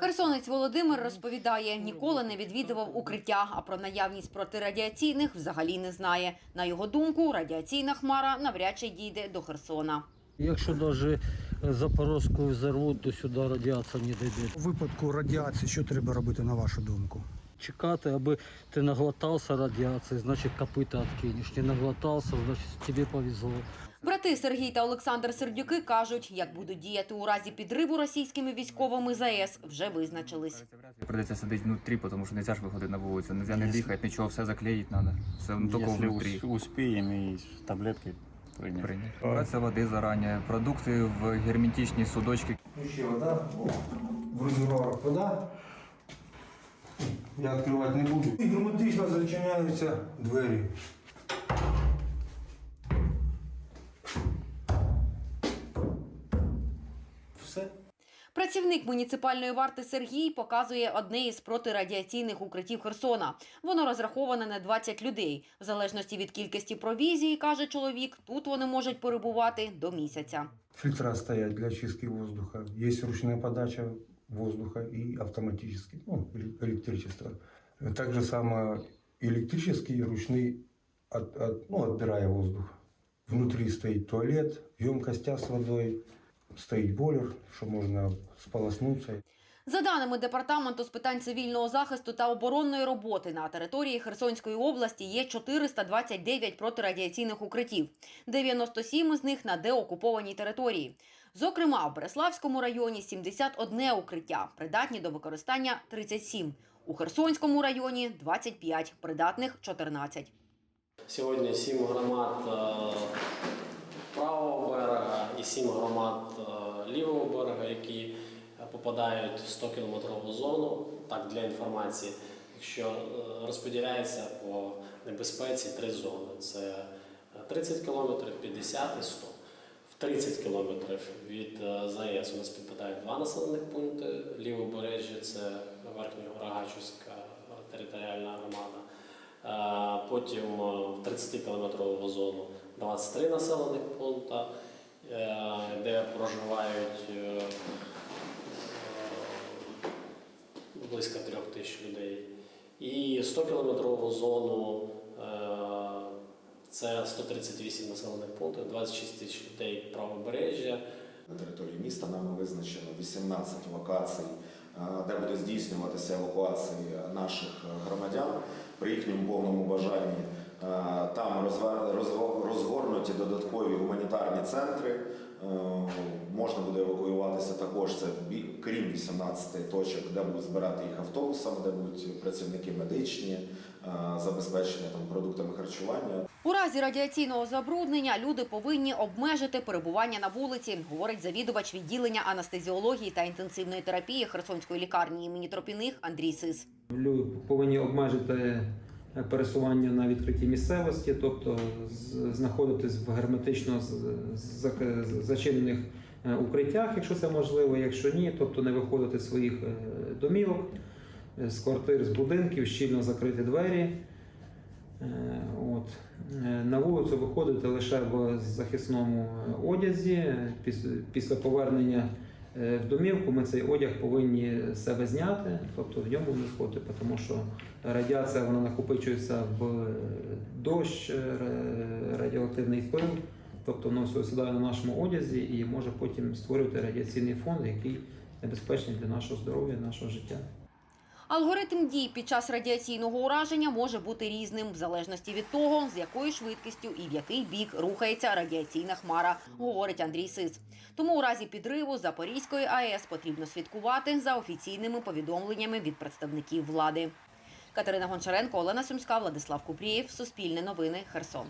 Херсонець Володимир розповідає, ніколи не відвідував укриття, а про наявність протирадіаційних взагалі не знає. На його думку, радіаційна хмара навряд чи дійде до Херсона. Якщо навіть Запорозьку взорвуть, то сюди радіація не дійде. У випадку радіації, що треба робити, на вашу думку? Чекати, аби ти наглотався радіації, значить копита відкинеш. Не наглотався, значить тобі повезло. Брати Сергій та Олександр Сердюки кажуть, як будуть діяти у разі підриву російськими військовими ЗАЕС, вже визначились. Придется сидеть внутри, потому что нельзя же выходить на вулицю, нельзя не дихати, нічого, все заклеїть надо. Все ну, тільки внутрі. ус- успеем и таблетки принять. Прийняти. Браться води зарані, продукти в герметичні судочки. Ну ще вода, в резервуарах вода. Я відкривати не буду. І герметично зачиняються двері. Все. Працівник муніципальної варти Сергій показує одне із протирадіаційних укриттів Херсона. Воно розраховане на 20 людей. В залежності від кількості провізії, каже чоловік, тут вони можуть перебувати до місяця. Фильтра стоят для очистки воздуха. Есть ручная подача воздуха и автоматически, ну, эле- электричество. Так же самое электрический и ручный, от, от- ну, отбирая воздух. Внутри стоит туалет, емкостя с водой, стоит бойлер, что можно сполоснуться. За даними департаменту з питань цивільного захисту та оборонної роботи на території Херсонської області є 429 протирадіаційних укриттів, 97 з них на деокупованій території. Зокрема, в Береславському районі 71 укриття, придатні до використання 37. У Херсонському районі 25, придатних 14. Сьогодні сім громад е, правого берега сім громад е, лівого берега, які е, попадають в 100 кілометрову зону. Так, для інформації, якщо е, розподіляється по небезпеці три зони: це е, 30 кілометрів, 50 і 100. В 30 кілометрів від ЗАЕС у нас підпадають два населених пункти. Лівобережжя це Верхньорогачівська е, територіальна громада. Потім в 30-кілометрову зону 23 населених пункти, де проживають е, е, близько трьох тисяч людей. І 100-кілометрову зону е, це 138 населених пунктів, 26 тисяч людей правобережжя. На території міста нами визначено 18 локацій, е, де буде здійснюватися евакуація наших е, громадян при їхньому повному бажанні. Е, Там розгорнуті додаткові гуманітарні центри. Е, Можна буде евакуюватися також це крім 18 точок, де будуть збирати їх автобусами, де будуть працівники медичні, е, забезпечення там продуктами харчування. У разі радіаційного забруднення люди повинні обмежити перебування на вулиці, говорить завідувач відділення анестезіології та інтенсивної терапії Херсонської лікарні імені Тропіних Андрій Сис. Люди повинні обмежити пересування на відкритій місцевості, тобто знаходитись в герметично зачинених е, укриттях, якщо це можливо, якщо ні, тобто не виходити з своїх е, домівок, е, з квартир, з будинків, щільно закрити двері. Е, От. Е, На вулицю виходити лише в захисному е, одязі. Після повернення е, в домівку ми цей одяг повинні себе зняти, тобто в ньому не входити, тому що радіація вона накопичується в е, дощ, е, радіоактивний пил, тобто воно все сідає на нашому одязі і може потім створювати радіаційний фон, який небезпечний для нашого здоров'я, нашого життя. Алгоритм дій під час радіаційного ураження може бути різним в залежності від того, з якою швидкістю і в який бік рухається радіаційна хмара, говорить Андрій Сис. Тому у разі підриву Запорізької АЕС потрібно слідкувати за офіційними повідомленнями від представників влади. Катерина Гончаренко, Олена Сумська, Владислав Купрієв, Суспільне новини, Херсон.